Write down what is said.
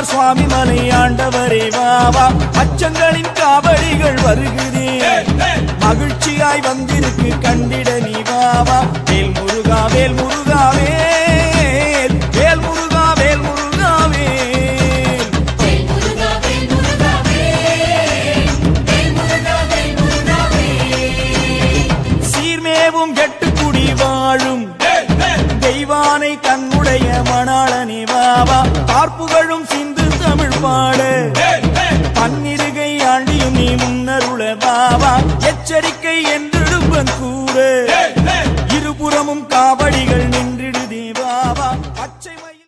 காத்திருக்கார் சுவாமி மலை ஆண்டவரே வாவா அச்சங்களின் காவடிகள் வருகுதே. மகிழ்ச்சியாய் வந்திருக்கு கண்டிட நீ வாவா வேல் முருகா வேல் முருகா வேல் முருகா சீர்மேவும் கெட்டுக்குடி வாழும். தெய்வானை தன்னுடைய மணாளனே வாவா பார்ப்புகழும் சிந்து உன்னருள பாவா எச்சரிக்கை என்றிடுவன் கூறு. இருபுறமும் காவடிகள் நின்றிடு தேவாவா பச்சை